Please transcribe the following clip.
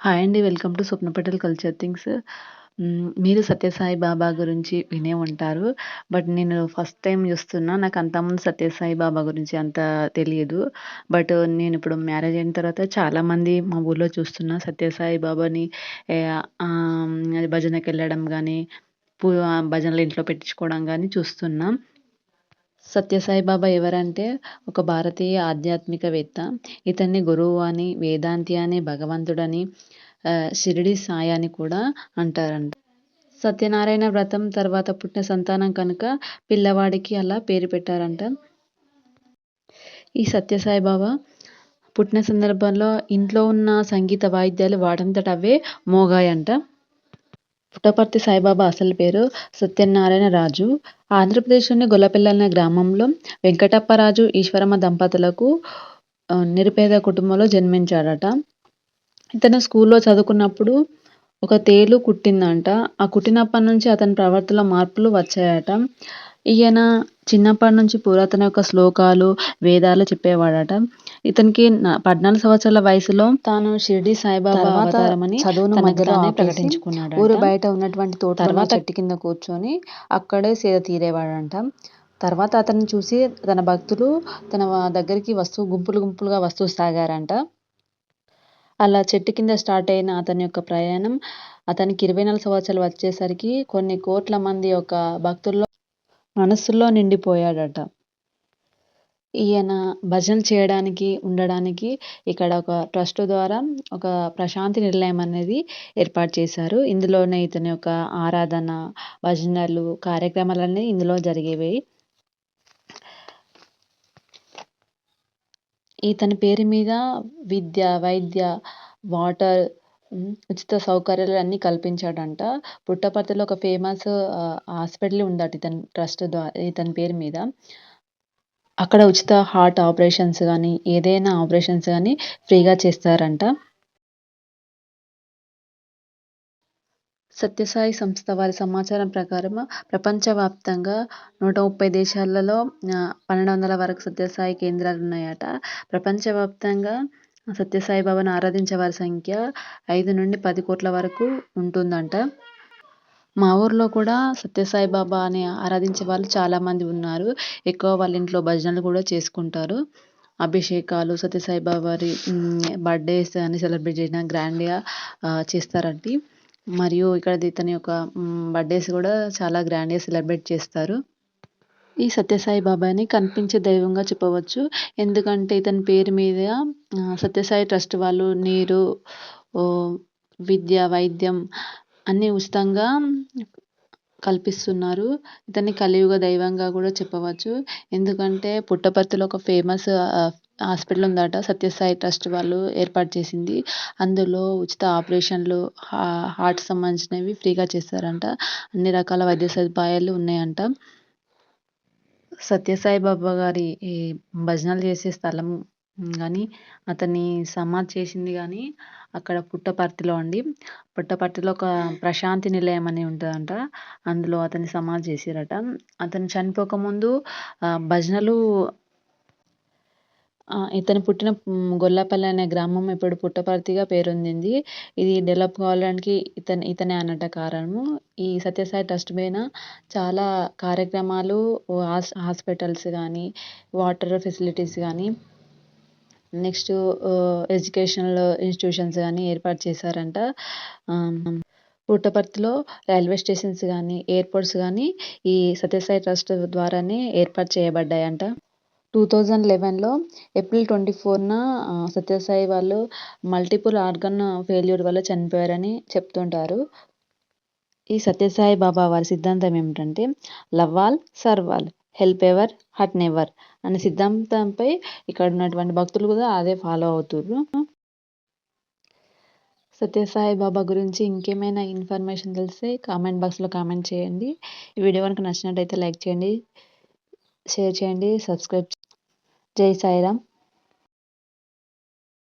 Hi అండి. Welcome to Swapna Patel culture things. మీరు సత్యసాయి బాబా గురించి వినే ఉంటారు. బట్ నేను ఫస్ట్ టైం చూస్తున్నా నాకు అంతకుముందు సత్యసాయి బాబా గురించి అంత తెలియదు. బట్ నేను ఇప్పుడు మ్యారేజ్ అయిన తర్వాత చాలామంది మా ఊళ్ళో చూస్తున్నా సత్యసాయి బాబాని భజనకి వెళ్ళడం కానీ భజనలు ఇంట్లో పెట్టించుకోవడం కానీ చూస్తున్నాం. సత్యసాయిబాబా ఎవరంటే ఒక భారతీయ ఆధ్యాత్మికవేత్త. ఇతన్ని గురువు అని, వేదాంతి అని, భగవంతుడని, షిరిడి సాయి అని కూడా అంటారంట. సత్యనారాయణ వ్రతం తర్వాత పుట్టిన సంతానం కనుక పిల్లవాడికి అలా పేరు పెట్టారంట. ఈ సత్యసాయిబాబా పుట్టిన సందర్భంలో ఇంట్లో ఉన్న సంగీత వాయిద్యాలు వాటంతట అవే మోగాయంట. పుట్టపర్తి సాయిబాబా అసలు పేరు సత్యనారాయణ రాజు. ఆంధ్రప్రదేశ్‌లోని గొల్లపిల్ల అనే గ్రామంలో వెంకటప్పరాజు, ఈశ్వరమ్మ దంపతులకు నిరుపేద కుటుంబంలో జన్మించాడట. ఇతను స్కూల్‌లో చదువుకున్నప్పుడు ఒక తేలు కుట్టిందంట. ఆ కుట్టినప్పటి నుంచి అతని ప్రవర్తనలో మార్పులు వచ్చాయట. ఈయన చిన్నప్పటి నుంచి పురాతన యొక్క శ్లోకాలు, వేదాలు చెప్పేవాడట. ఇతనికి 14 సంవత్సరాల వయసులో తాను షిరిడీ సాయిబాబా అవతారమని చదువును మధ్యలోనే ప్రకటించుకున్నాడట. ఊరు బయట ఉన్నటువంటి తోటలో చెట్టు కింద కూర్చొని అక్కడే సేద తీరేవాడంట. తర్వాత అతన్ని చూసి తన భక్తులు తన దగ్గరికి వస్తూ గుంపులు గుంపులుగా వస్తూ సాగారంట. అలా చెట్టు కింద స్టార్ట్ అయిన అతని యొక్క ప్రయాణం అతనికి 24 సంవత్సరాలు వచ్చేసరికి కొన్ని కోట్ల మంది యొక్క భక్తుల్లో మనస్సుల్లో నిండిపోయాడట. ఈయన భజన చేయడానికి, ఉండడానికి ఇక్కడ ఒక ట్రస్ట్ ద్వారా ఒక ప్రశాంతి నిలయం అనేది ఏర్పాటు చేశారు. ఇందులోనే ఇతని యొక్క ఆరాధన, భజనలు, కార్యక్రమాలన్నీ ఇందులో జరిగేవి. ఇతని పేరు మీద విద్య, వైద్య, వాటర్ ఉచిత సౌకర్యాలు అన్నీ కల్పించాడంట. పుట్టపర్తిలో ఒక ఫేమస్ హాస్పిటల్ ఉందట ఇతని ట్రస్ట్ ద్వారా ఇతని పేరు మీద. అక్కడ ఉచిత హార్ట్ ఆపరేషన్స్ కానీ ఏదైనా ఆపరేషన్స్ కానీ ఫ్రీగా చేస్తారంట. సత్యసాయి సంస్థ వారి సమాచారం ప్రకారం ప్రపంచవ్యాప్తంగా 130 దేశాలలో పన్నెండు వందల వరకు సత్యసాయి కేంద్రాలున్నాయట. ప్రపంచవ్యాప్తంగా సత్యసాయి బాబాను ఆరాధించే వారి సంఖ్య 5-10 కోట్ల వరకు ఉంటుందంట. మా ఊర్లో కూడా సత్యసాయి బాబాని ఆరాధించే వాళ్ళు చాలామంది ఉన్నారు. ఎక్కువ వాళ్ళ ఇంట్లో భజనలు కూడా చేసుకుంటారు. అభిషేకాలు, సత్యసాయి బాబా వారి బర్త్‌డేస్ అని సెలబ్రేట్ చేసిన గ్రాండ్‌గా చేస్తారండి. మరియు ఇక్కడ ఇతని యొక్క బర్త్‌డేస్ కూడా చాలా గ్రాండ్‌గా సెలబ్రేట్ చేస్తారు. ఈ సత్యసాయి బాబాని కనిపించే దైవంగా చెప్పవచ్చు. ఎందుకంటే ఇతని పేరు మీద సత్యసాయి ట్రస్ట్ వాళ్ళు నీరు, విద్య, వైద్యం అన్నీ ఉచితంగా కల్పిస్తున్నారు. ఇతన్ని కలియుగ దైవంగా కూడా చెప్పవచ్చు. ఎందుకంటే పుట్టపర్తిలో ఒక ఫేమస్ హాస్పిటల్ ఉందట. సత్యసాయి ట్రస్ట్ వాళ్ళు ఏర్పాటు చేసింది. అందులో ఉచిత ఆపరేషన్‌లు, హార్ట్ సంబంధించినవి ఫ్రీగా చేస్తారంట. అన్ని రకాల వైద్య సదుపాయాలు ఉన్నాయంట. సత్యసాయి బాబా గారి భజనలు చేసే స్థలం కానీ అతన్ని సమాధి చేసింది కానీ అక్కడ పుట్టపర్తిలో అండి. పుట్టపర్తిలో ఒక ప్రశాంతి నిలయం అని ఉంటుందంట అందులో అతన్ని సమాధి చేసారట అతను చనిపోకముందు భజనలు ఇతను పుట్టిన గొల్లపల్లి అనే గ్రామం ఇప్పుడు పుట్టపర్తిగా పేరొందింది. ఇది డెవలప్ కావడానికి ఇతను ఇతనే అన్నట కారణము. ఈ సత్యసాయి ట్రస్ట్ పైన చాలా కార్యక్రమాలు హాస్ హాస్పిటల్స్ కానీ వాటర్ ఫెసిలిటీస్ కానీ నెక్స్ట్ ఎడ్యుకేషనల్ ఇన్‌స్టిట్యూషన్స్ కానీ ఏర్పాటు చేశారంట. పుట్టపర్తిలో రైల్వే స్టేషన్స్ కానీ ఎయిర్‌పోర్ట్స్ కానీ ఈ సత్యసాయి ట్రస్ట్ ద్వారానే ఏర్పాటు చేయబడ్డాయంట. 2011లో ఏప్రిల్ ట్వంటీ ఫోర్న సత్యసాయి వాళ్ళు మల్టిపుల్ ఆర్గన్ ఫెయిల్యూర్ వల్ల చనిపోయారని చెప్తుంటారు. ఈ సత్యసాయి బాబా వారి సిద్ధాంతం ఏమిటంటే love all serve all help ever, hurt never అనే సిద్ధాంతంపై ఇక్కడ ఉన్నటువంటి భక్తులు కూడా అదే ఫాలో అవుతుర్రు. సత్యసాయి బాబా గురించి ఇంకేమైనా ఇన్ఫర్మేషన్ తెలిస్తే కామెంట్ బాక్స్‌లో కామెంట్ చేయండి. ఈ వీడియో కనుక నచ్చినట్టయితే లైక్ చేయండి, షేర్ చేయండి, సబ్స్క్రైబ్ జై సాయిరామ్